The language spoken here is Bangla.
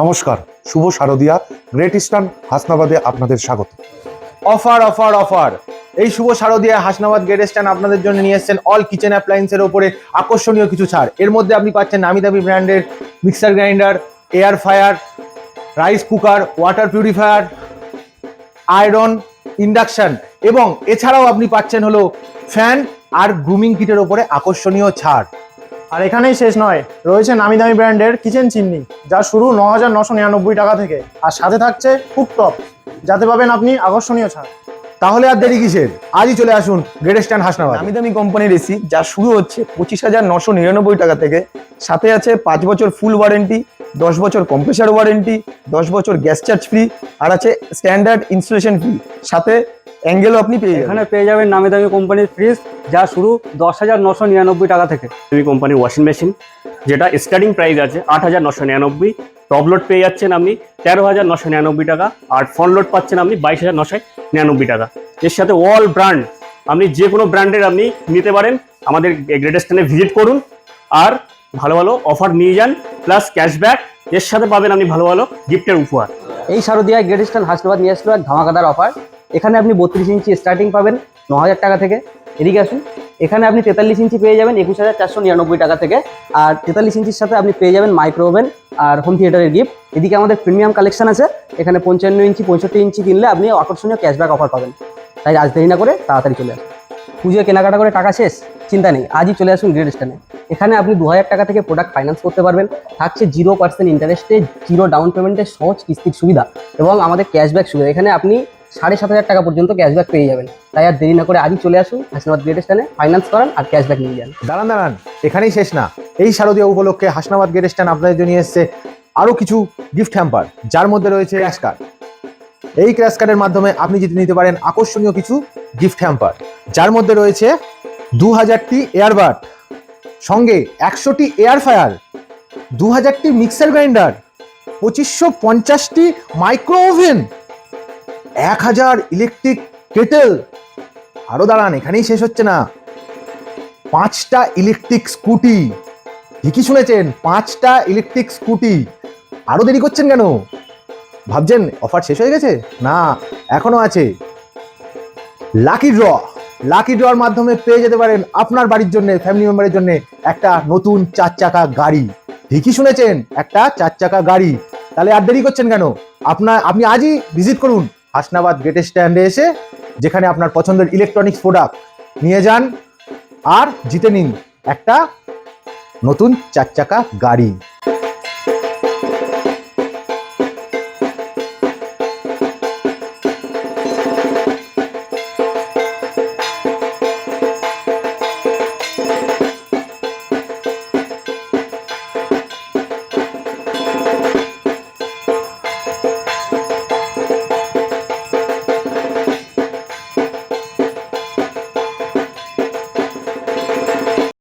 নমস্কার, শুভ শারদিয়া গ্রেট ইস্টার্ন হাসনাবাদে আপনাদের স্বাগত। Offer offer offer. এই শুভ শারদীয়া হাসনাবাদ গেট স্ট্যান্ড আপনাদের জন্য নিয়ে এসেছেন অল কিচেন অ্যাপ্লায়েন্সের ওপরে আকর্ষণীয় কিছু ছাড়। এর মধ্যে আপনি পাচ্ছেন নামি দামি ব্র্যান্ডের mixer grinder air fryer rice cooker water purifier iron induction এবং এছাড়াও আপনি পাচ্ছেন হলো ফ্যান আর গ্রুমিং কিটের ওপরে আকর্ষণীয় ছাড়। আর এখানেই শেষ নয় রয়েছে নামি দামি ব্র্যান্ডের কিচেন চিমনি যা শুরু ন হাজার নশো নিরানব্বই টাকা থেকে আর সাথে থাকছে খুব টপ যাতে পাবেন আপনি আকর্ষণীয় ছাড়। তাহলে আর দেরি কিসের? আজই চলে আসুন গ্রেট স্ট্যান্ড হাসনাবাদ। দামি দামি কোম্পানির এসি যা শুরু হচ্ছে পঁচিশ হাজার নশো নিরানব্বই টাকা থেকে সাথে আছে পাঁচ বছর ফুল ওয়ারেন্টি দশ বছর কম্প্রেসার ওয়ারেন্টি দশ বছর গ্যাস চার্জ ফ্রি আর আছে স্ট্যান্ডার্ড ইনস্টলেশন ফ্রি সাথে অ্যাঙ্গেলও আপনি পেয়ে যাবেন। এখানে পেয়ে যাবেন নামি দামি কোম্পানির ফ্রিজ যা শুরু দশ হাজার নশো নিরানব্বই টাকা থেকে। দামি কোম্পানির ওয়াশিং মেশিন যেটা স্টার্টিং প্রাইস আছে আট হাজার নশো নিরানব্বই। টপ লোড পেয়ে যাচ্ছেন আপনি তেরো হাজার নশো নিরানব্বই টাকা আর ফ্রন্ট লোড পাচ্ছেন আপনি বাইশ হাজার নশো নিরানব্বই টাকা। এর সাথে অল ব্র্যান্ড আপনি যে কোনো ব্র্যান্ডের আপনি নিতে পারেন। আমাদের গ্রেটেস্ট স্ট্যান্ডে ভিজিট করুন আর ভালো ভালো অফার নিয়ে যান প্লাস ক্যাশব্যাক এর সাথে পাবেন আপনি ভালো ভালো গিফটের উপহার। এই শারদিয়ায় গ্রেট ইস্টার্ন হাসনাবাদ নিয়ে আসলো এক ধামাকাদার অফার এখানে আপনি বত্রিশ ইঞ্চি স্টার্টিং পাবেন ন হাজার টাকা থেকে। এদিকে আসুন, এখানে আপনি তেতাল্লিশ ইঞ্চি পেয়ে যাবেন একুশ হাজার নিরানব্বই টাকা থেকে। আর তেতাল্লিশ ইঞ্চির সাথে আপনি পেয়ে যাবেন মাইক্রো ওভেন আর হোম থিয়েটারের গিফট এদিকে আমাদের প্রিমিয়াম কালেকশন আছে, এখানে পঞ্চান্ন ইঞ্চি, পঁয়ষট্টি ইঞ্চি কিনলে আপনি আকর্ষণীয় ক্যাশব্যাক অফার পাবেন। তাই আজ দেরি না করে তাড়াতাড়ি চলে আসুন। পুজোয় কেনাকাটা করে টাকা শেষ, চিন্তা নেই, আজই চলে আসুন গ্রেড স্টানে এখানে আপনি দু হাজার টাকা থেকে প্রোডাক্ট ফাইন্যান্স করতে পারবেন। থাকছে জিরো পার্সেন্ট ইন্টারেস্টে জিরো ডাউন পেমেন্টের সহজ কিস্তির সুবিধা এবং আমাদের ক্যাশব্যাক সুবিধা। এখানে আপনি সাড়ে সাত হাজার টাকা পর্যন্ত ক্যাশব্যাক পেয়ে যাবেন। তাই আর দেরি না করে আজই চলে আসুন হাসনাবাদ গ্রেড স্টানে ফাইন্যান্স করান আর ক্যাশব্যাক নিয়ে যান। দাঁড়ান দাঁড়ান, এখানেই শেষ না। এই শারদীয় উপলক্ষে হাসনাবাদ গেট স্ট্যান্ড আপনাদের জন্য নিয়ে এসছে আরও কিছু গিফট হ্যাম্পার যার মধ্যে রয়েছে ক্র্যাশ কার্ড এই ক্র্যাশ কার্ডের মাধ্যমে আপনি জিতে নিতে পারেন আকর্ষণীয় কিছু গিফট হ্যাম্পার যার মধ্যে রয়েছে দু হাজারটি এয়ারবাড সঙ্গে একশোটি এয়ার ফায়ার দু হাজারটি মিক্সার গ্রাইন্ডার পঁচিশশো পঞ্চাশটি মাইক্রো ওভেন এক হাজার ইলেকট্রিক কেটেল আরও দাঁড়ান, এখানেই শেষ হচ্ছে না। পাঁচটা ইলেকট্রিক স্কুটি ঠিকই শুনেছেন, পাঁচটা ইলেকট্রিক স্কুটি আরও দেরি করছেন কেন? ভাবছেন অফার শেষ হয়ে গেছে? না, এখনও আছে। লাকি ড্র লাকি ড্রর মাধ্যমে পেয়ে যেতে পারেন আপনার বাড়ির জন্য ফ্যামিলি মেম্বারের জন্য একটা নতুন চার চাকা গাড়ি। ঠিকই শুনেছেন, একটা চার চাকা গাড়ি। তাহলে আর দেরি করছেন কেন? আপনার, আপনি আজই ভিজিট করুন। হাসনাবাদ গেট স্ট্যান্ডে এসে যেখানে আপনার পছন্দের ইলেকট্রনিক্স প্রোডাক্ট নিয়ে যান আর জিতে নিন একটা নতুন চার চাকা গাড়ি।